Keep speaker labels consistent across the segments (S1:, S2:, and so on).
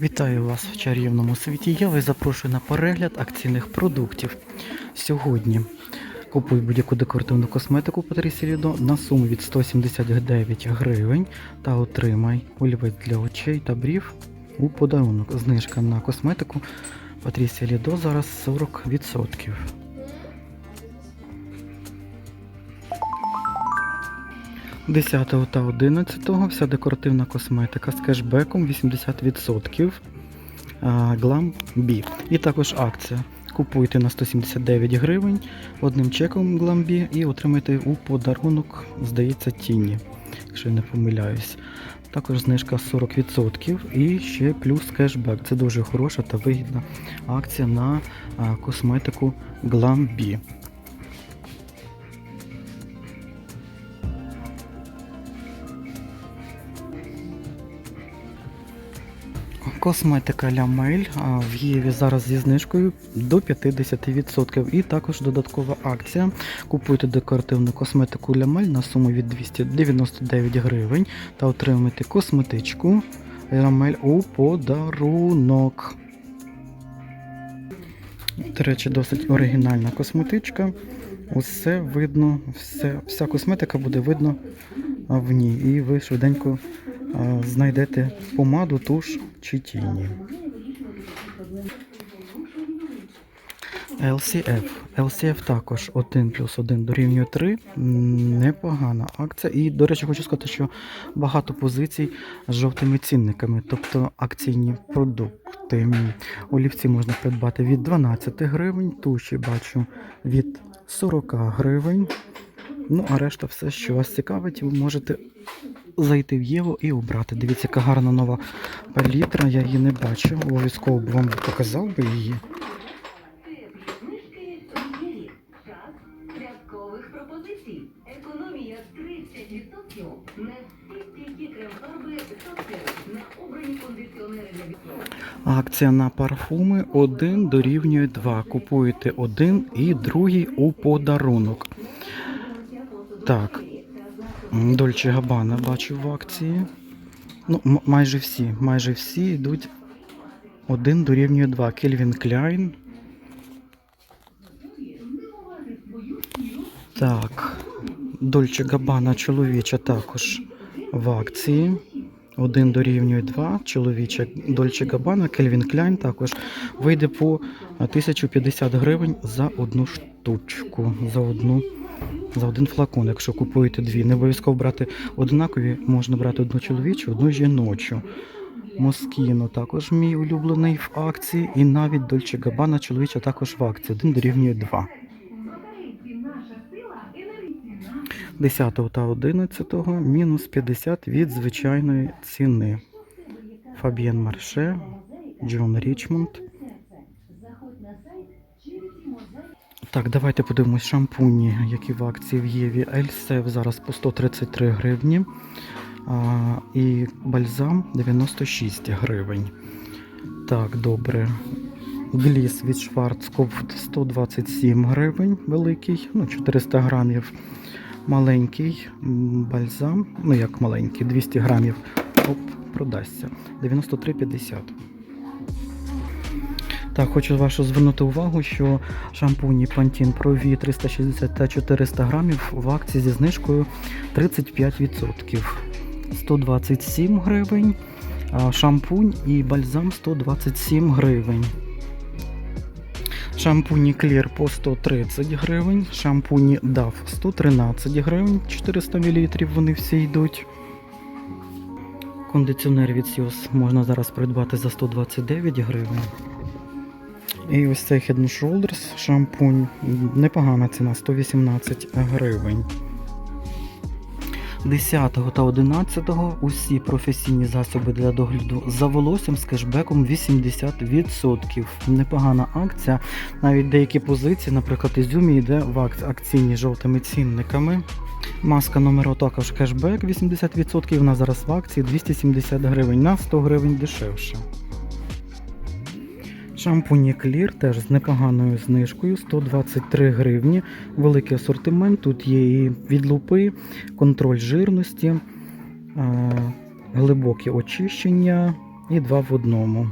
S1: Вітаю вас в чарівному світі. Я вас запрошую на перегляд акційних продуктів. Сьогодні купуй будь-яку декоративну косметику Патрісі Лідо на суму від 179 гривень та отримай олівець для очей та брів у подарунок. Знижка на косметику Патрісі Лідо зараз 40%. Десятого та 11 вся декоративна косметика з кешбеком 80%. Glam B. І також акція. Купуйте на 179 гривень одним чеком Glam B і отримайте у подарунок, здається, тіні, якщо я не помиляюсь. Також знижка 40% і ще плюс кешбек. Це дуже хороша та вигідна акція на косметику Glam B. Косметика Ля Мейль а, в Єві зараз зі знижкою до 50%. І також додаткова акція. Купуйте декоративну косметику Ля Мейль на суму від 299 гривень та отримайте косметичку Ля Мейль у подарунок. До речі, досить оригінальна косметичка. Усе видно, все, вся косметика буде видно в ній. І ви швиденько знайдете помаду, туш чи тіні. LCF. LCF також 1 плюс 1 дорівнює 3. М, Непогана акція. І, до речі, хочу сказати, що багато позицій з жовтими цінниками, тобто акційні продукти. Олівці можна придбати від 12 гривень, туші бачу від 40 гривень. Ну, а решта все, що вас цікавить, ви можете зайти в Єву і обрати. Дивіться, яка гарна нова палітра, я її не бачив. Обов'язково б вам показав би її.
S2: Економія 30% на стійкі крем-фарби на обрані кондиціонери для вікна.
S1: Акція на парфуми 1 дорівнює 2. Купуєте один і другий у подарунок. Так. Дольче Габана бачу в акції. Ну, майже всі, майже всі йдуть 1 дорівнює 2. Кельвін Кляйн. Так. Дольче Габана чоловіча також в акції. 1 дорівнює 2. Чоловіча Дольче Габана, Кельвін Кляйн також вийде по 1050 гривень за одну штучку, за одну. За один флакон, якщо купуєте дві. Не обов'язково брати однакові, можна брати одну чоловічу, одну жіночу. Москіно також мій улюблений в акції. І навіть Дольче Габана чоловіча також в акції. Один дорівнює 2. 10 та 11 мінус 50 від звичайної ціни. Фабіен Марше, Джон Річмонд. Так, давайте подивимось шампуні, які в акції в Єві. Ельсев зараз по 133 гривні. А, і бальзам 96 гривень. Так, добре. Гліс від Schwarzkopf 127 гривень великий, ну 400 грамів. Маленький бальзам, ну як маленький, 200 грамів. Оп, продасться. 93,50. Так, хочу вашу звернути увагу, що шампуні Pantene Pro V 360 та 400 грамів в акції зі знижкою 35%. 127 гривень, шампунь і бальзам 127 гривень. Шампуні Clear по 130 гривень, шампуні DAF 113 гривень, 400 мл вони всі йдуть. Кондиціонер від Sios можна зараз придбати за 129 гривень. І ось цей Head Shoulders шампунь. Непогана ціна 118 гривень. 10 та 11 усі професійні засоби для догляду за волоссям з кешбеком 80%. Непогана акція. Навіть деякі позиції, наприклад, Ізюмі йде в акційні жовтими цінниками. Маска номеру також кешбек 80%. Вона зараз в акції 270 гривень на 100 гривень дешевше. Шампуні Clear теж з непоганою знижкою 123 гривні. Великий асортимент. Тут є і від лупи, контроль жирності, а, глибоке очищення, і два в одному.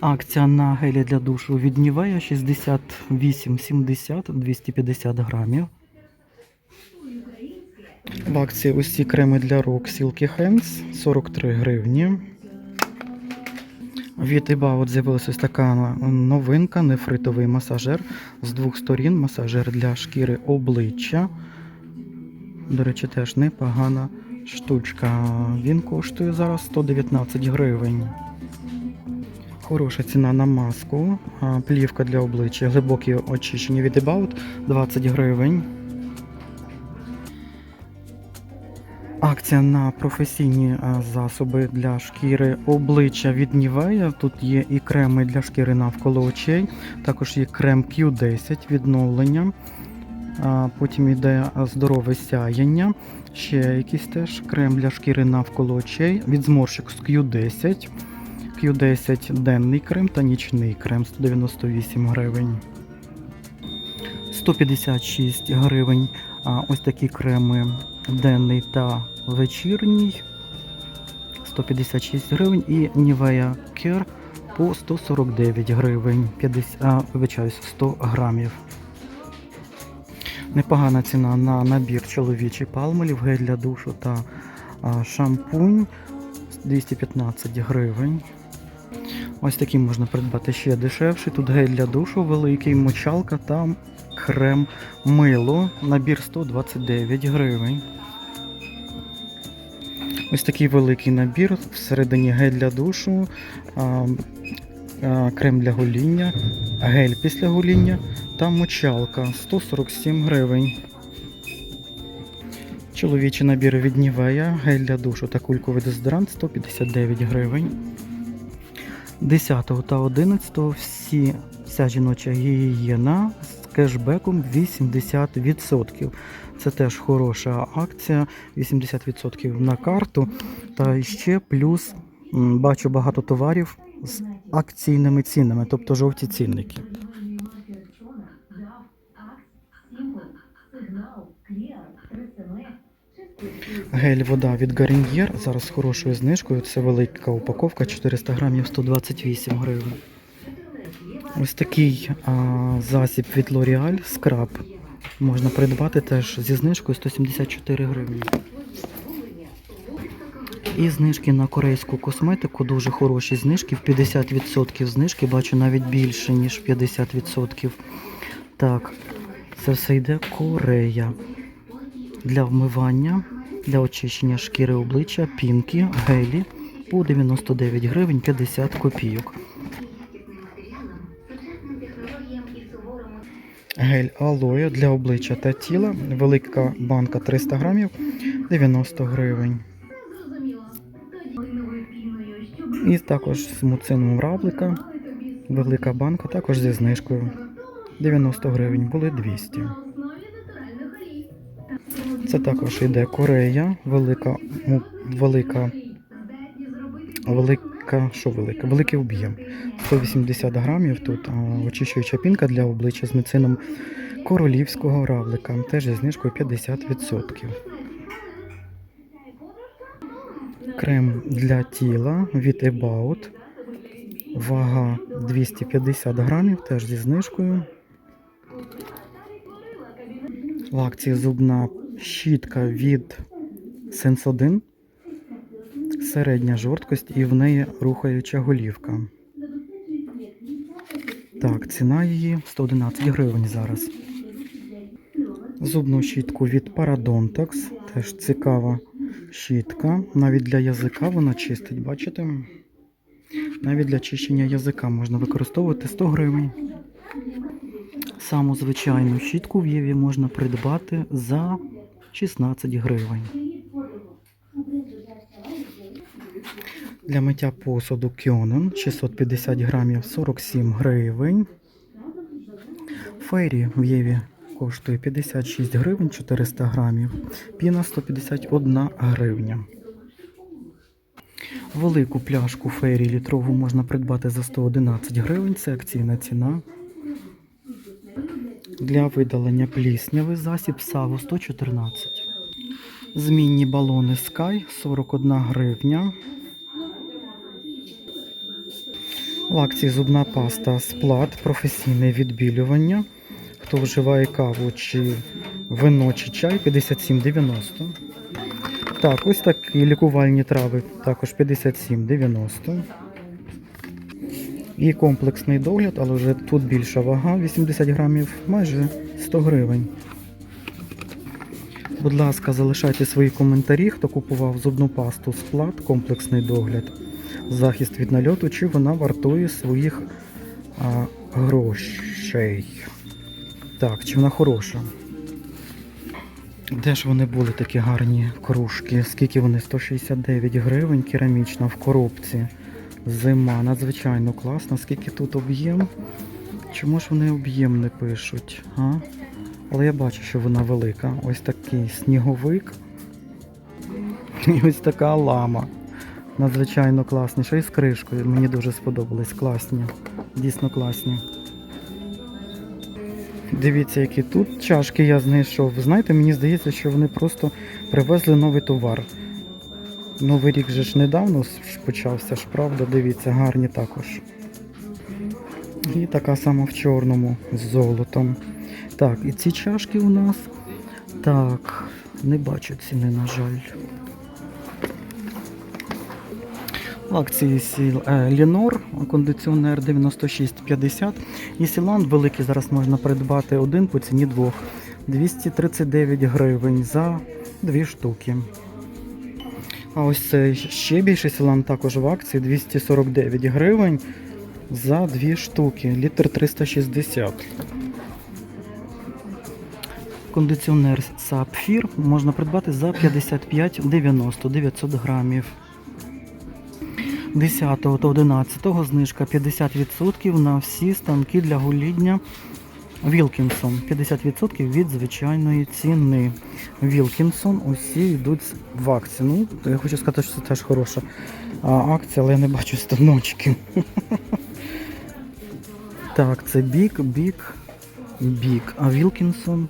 S1: Акція на гелі для душу від Нівея 68,70 250 грамів. В акції ці креми для рук Silky Hands 43 гривні. Від About з'явилася ось така новинка, нефритовий масажер з двох сторін, масажер для шкіри обличчя. До речі, теж непогана штучка. Він коштує зараз 119 гривень. Хороша ціна на маску. Плівка для обличчя, глибокі очищення від About 20 гривень. Акція на професійні засоби для шкіри обличчя від Нівея. Тут є і креми для шкіри навколо очей, також є крем Q10 відновлення. Потім йде здорове сяєння. Ще якийсь теж крем для шкіри навколо очей від зморщик з Q10. Q10 денний крем та нічний крем 198 гривень. 156 гривень. Ось такі креми денний та вечірній. 156 гривень і Nivea Care по 149 гривень. 50, а, вибачаюсь, 100 грамів. Непогана ціна на набір чоловічий палмолів, гель для душу та а, шампунь 215 гривень. Ось такі можна придбати ще дешевший. Тут гель для душу великий, мочалка та крем мило. Набір 129 гривень. Ось такий великий набір. Всередині гель для душу, крем для гоління, гель після гоління та мочалка 147 гривень. Чоловічі набіри від Нівея, гель для душу та кульковий дезодорант 159 гривень. 10 та 11 всі, вся жіноча гігієна з кешбеком 80%. Це теж хороша акція, 80% на карту. Та ще плюс бачу багато товарів з акційними цінами, тобто жовті цінники. Гель вода від Гарньєр зараз з хорошою знижкою. Це велика упаковка 400 грамів 128 гривень. Ось такий а, засіб від L'Oreal скраб можна придбати теж зі знижкою 174 гривні. І знижки на корейську косметику дуже хороші знижки. В 50% знижки бачу навіть більше, ніж 50%. Так, це все йде Корея. Для вмивання, для очищення шкіри обличчя, пінки, гелі по 99 гривень 50 копійок. Гель алоє для обличчя та тіла. Велика банка 300 грамів 90 гривень. І також з муцином равлика. Велика банка також зі знижкою. 90 гривень, були 200. Це також йде Корея, велика, ну, велика, велика, що велика? Великий об'єм. 180 грамів тут очищуюча пінка для обличчя з міцином королівського равлика. Теж зі знижкою 50%. Крем для тіла від About. Вага 250 грамів, теж зі знижкою. В акції зубна щітка від Sense1. Середня жорсткость і в неї рухаюча голівка. Так, ціна її 111 гривень зараз. Зубну щітку від Parodontax. Теж цікава щітка. Навіть для язика вона чистить, бачите? Навіть для чищення язика можна використовувати 100 гривень. Саму звичайну щітку в Єві можна придбати за 16 гривень. Для миття посуду Кьонен 650 грамів 47 гривень. Фейрі в Єві коштує 56 гривень 400 грамів. Піна 151 гривня. Велику пляшку фейрі літрову можна придбати за 111 гривень. Це акційна ціна. Для видалення плісняви засіб Саву 114. Змінні балони Sky 41 гривня. В акції зубна паста сплат, професійне відбілювання. Хто вживає каву чи вино чи чай 57,90. Так, ось такі лікувальні трави, також 57,90. І комплексний догляд, але вже тут більша вага, 80 грамів, майже 100 гривень. Будь ласка, залишайте свої коментарі, хто купував зубну пасту сплат, комплексний догляд, захист від нальоту, чи вона вартує своїх а, грошей. Так, чи вона хороша? Де ж вони були такі гарні кружки? Скільки вони? 169 гривень, керамічна в коробці. Зима, надзвичайно класна. Скільки тут об'єм? Чому ж вони об'єм не пишуть? А? Але я бачу, що вона велика. Ось такий сніговик. І ось така лама. Надзвичайно класні. Ще й з кришкою. Мені дуже сподобались. Класні. Дійсно класні. Дивіться, які тут чашки я знайшов. Знаєте, мені здається, що вони просто привезли новий товар. Новий рік же ж недавно почався ж, правда? Дивіться, гарні також. І така сама в чорному з золотом. Так, і ці чашки у нас. Так, не бачу ціни, на жаль. В акції е, Лінор, кондиціонер 96,50. І Сіланд великий зараз можна придбати один по ціні двох. 239 гривень за дві штуки. А ось це ще більший Сіланд також в акції 249 гривень за дві штуки. Літр 360. Кондиціонер Сапфір можна придбати за 55,90 900 грамів. 10 та 11 знижка 50% на всі станки для гоління Вілкінсон. 50% від звичайної ціни. Вілкінсон усі йдуть в акцію. Ну, я хочу сказати, що це теж хороша акція, але я не бачу станочків. Так, це бік, бік, бік. А Вілкінсон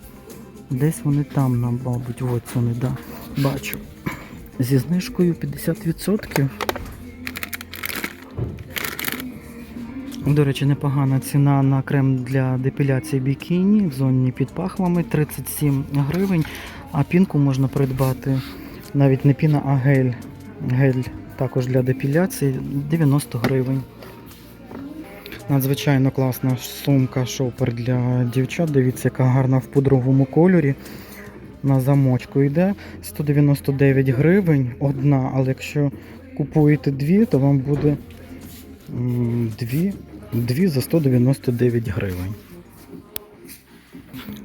S1: десь вони там, нам, мабуть, ось вони, да, бачу. Зі знижкою 50%. До речі, непогана ціна на крем для депіляції бікіні в зоні під пахвами 37 гривень. А пінку можна придбати навіть не піна, а гель. Гель також для депіляції 90 гривень. Надзвичайно класна сумка шопер для дівчат. Дивіться, яка гарна в пудровому кольорі. На замочку йде 199 гривень одна, але якщо купуєте дві, то вам буде дві, дві за 199 гривень.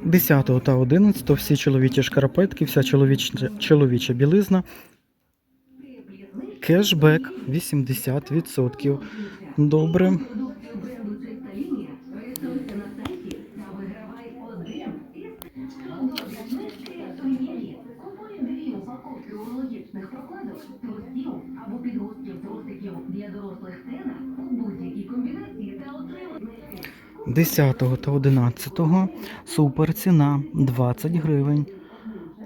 S1: 10 та 11 всі чоловічі шкарпетки, вся чоловіча, чоловіча білизна. Кешбек 80%. Добре. 10 та 11 супер ціна 20 гривень.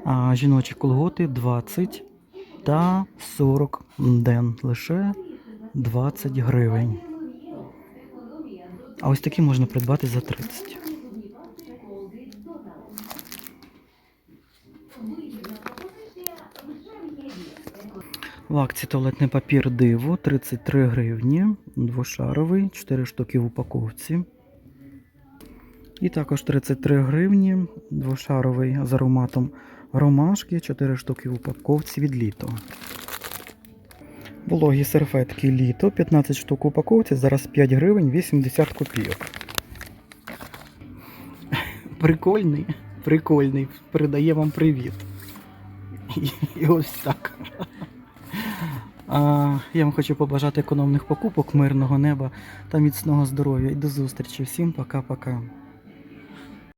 S1: А жіночі колготи 20 та 40 ден. Лише 20 гривень. А ось такі можна придбати за 30. В акції туалетний папір диво 33 гривні, двошаровий, 4 штуки в упаковці. І також 33 гривні, двошаровий з ароматом ромашки, 4 штуки в упаковці від літо. Вологі серфетки літо, 15 штук в упаковці, зараз 5 гривень 80 копійок. Прикольний, прикольний. Передає вам привіт. І, ось так. Я вам хочу побажати економних покупок, мирного неба та міцного здоров'я. І до зустрічі. Всім пока-пока.